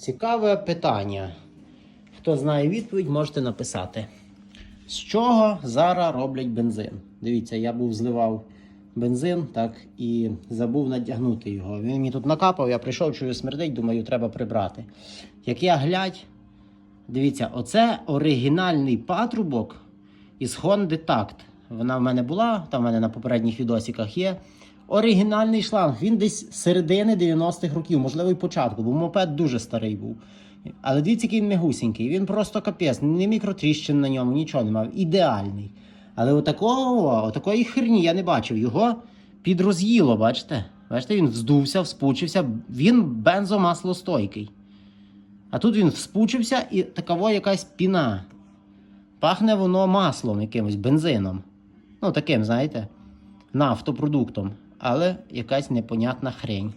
Цікаве питання. Хто знає відповідь, можете написати. З чого зараз роблять бензин? Дивіться, я був зливав бензин, так, і забув надягнути його. Він мені тут накапав, я прийшов, чую смердить, думаю, треба прибрати. Як я глядь, дивіться, оце оригінальний патрубок із Honda Tact. Вона в мене була, там в мене на попередніх відосиках є. Оригінальний шланг. Він десь середини 90-х років, можливо, і початку, бо мопед дуже старий був. Але дивіться, який мягусінький. Він просто капець, не мікротріщин на ньому, нічого не мав. Ідеальний. Але отакого, отакої херні я не бачив. Його підроз'їло, бачите? Бачите, він вздувся, вспучився. Він бензомаслостойкий. А тут він вспучився і такова якась піна. Пахне воно маслом якимось, бензином. Ну, таким, знаєте, нафтопродуктом. Але якась непонятна хрень.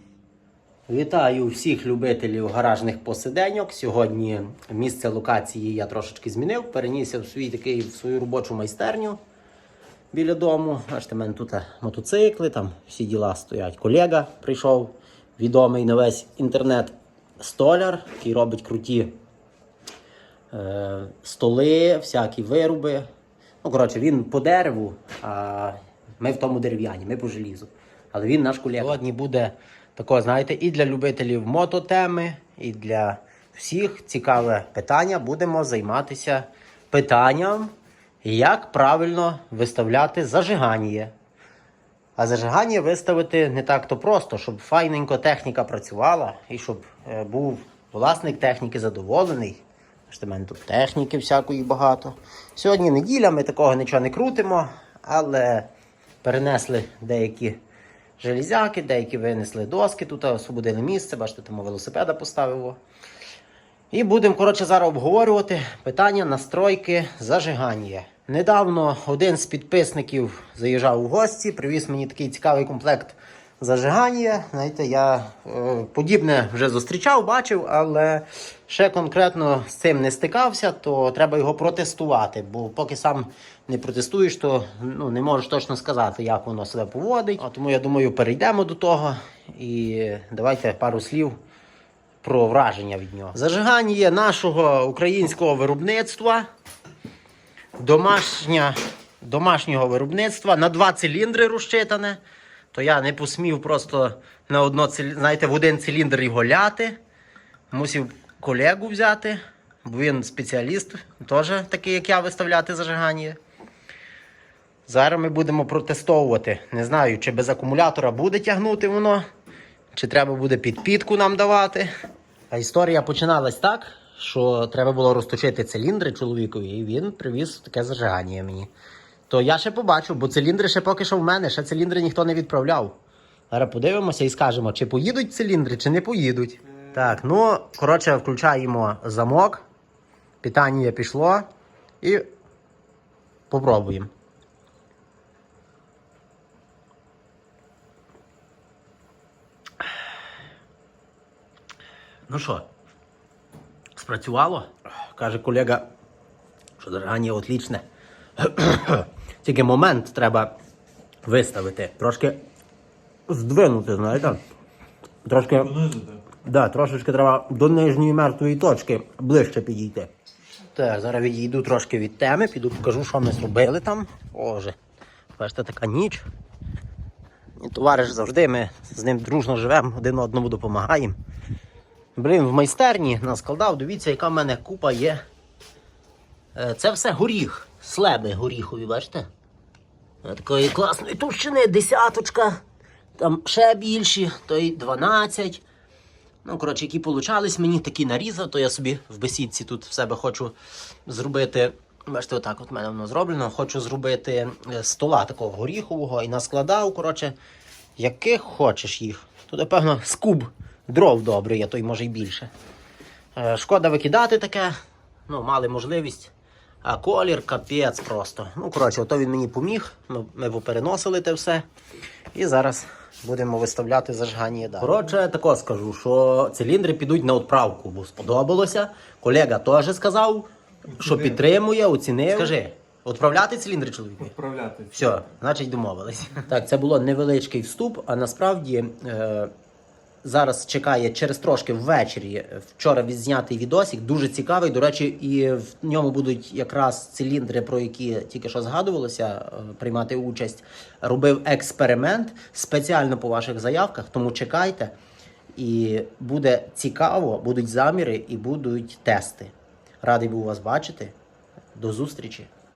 Вітаю всіх любителів гаражних посиденьок. Сьогодні місце локації я трошечки змінив. Перенісся в свій такий в свою робочу майстерню біля дому. Бачите, в мене тут мотоцикли, там всі діла стоять. Колега прийшов, відомий на весь інтернет столяр, який робить круті е, столи, всякі вироби. Ну, коротше, він по дереву, а ми в тому дерев'яні, ми по желізу. Але він наш колега. Сьогодні буде тако, знаєте, і для любителів мототеми, і для всіх цікаве питання. Будемо займатися питанням, як правильно виставляти зажигання. А зажигання виставити не так-то просто, щоб файненько техніка працювала і щоб е, був власник техніки задоволений. В мене тут техніки всякої багато. Сьогодні неділя, ми такого нічого не крутимо, але перенесли деякі железяки, деякі винесли доски, тут освободили місце, бачите, тому велосипеда поставив. І будемо, коротше, зараз обговорювати питання настройки зажигання. Недавно один з підписників заїжджав у гості, привіз мені такий цікавий комплект зажигання. Знаєте, я е, подібне вже зустрічав, бачив, але ще конкретно з цим не стикався, то треба його протестувати. Бо поки сам не протестуєш, то ну, не можеш точно сказати, як воно себе поводить. А тому я думаю, перейдемо до того і давайте пару слів про враження від нього. Зажигання нашого українського виробництва. Домашня, домашнього виробництва на два циліндри розчитане. То я не посмів просто на одно, знаєте, в один циліндр його ляти. Мусив колегу взяти, бо він спеціаліст, теж такий, як я, виставляти зажигання. Зараз ми будемо протестовувати. Не знаю, чи без акумулятора буде тягнути воно, чи треба буде підпітку нам давати. А історія починалась так, що треба було розточити циліндри чоловікові, і він привіз таке зажигання мені. То я ще побачу, бо циліндри ще поки що в мене, ще циліндри ніхто не відправляв. Зараз подивимося і скажемо, чи поїдуть циліндри, чи не поїдуть. Так, ну, коротше, включаємо замок. Питання пішло. І попробуємо. Ну що, спрацювало? Каже колега, що зажигання отлічне. Тільки момент треба виставити. Трошки здвинути, знаєте? Трошки. Да, трошечки треба до нижньої мертвої точки ближче підійти. Так, зараз відійду трошки від теми, піду покажу, що ми зробили там. Боже, бачите, така ніч. І товариш завжди, ми з ним дружно живемо, один одному допомагаємо. Блін, в майстерні наскладав, дивіться, яка в мене купа є. Е, Це все горіх, слеби горіхові, бачите? Е, Такої класної товщини, десяточка, там ще більші, то й 12. Ну, коротше, які получались мені, такі нарізав, то я собі в бесідці тут в себе хочу зробити. Бачите, отак от в мене воно зроблено. Хочу зробити е, стола такого горіхового і наскладав, коротше, яких хочеш їх. Тут, напевно, скуб дров добрий, а то й може й більше. Е, Шкода викидати таке. Ну, мали можливість. А колір капець просто. Ну, коротше, ото він мені поміг. Ми, ми попереносили те все. І зараз будемо виставляти зажигання далі. Коротше, тако скажу, що циліндри підуть на відправку, бо сподобалося. Колега теж сказав, що підтримує, оцінив. Скажи, відправляти циліндри чоловіку? Відправляти. Все, значить домовились. Так, це було невеличкий вступ, а насправді е, зараз чекає через трошки ввечері. Вчора відзнятий відосик, дуже цікавий. До речі, і в ньому будуть якраз циліндри, про які тільки що згадувалося, е, приймати участь. Робив експеримент спеціально по ваших заявках, тому чекайте. І буде цікаво, будуть заміри і будуть тести. Радий був вас бачити. До зустрічі!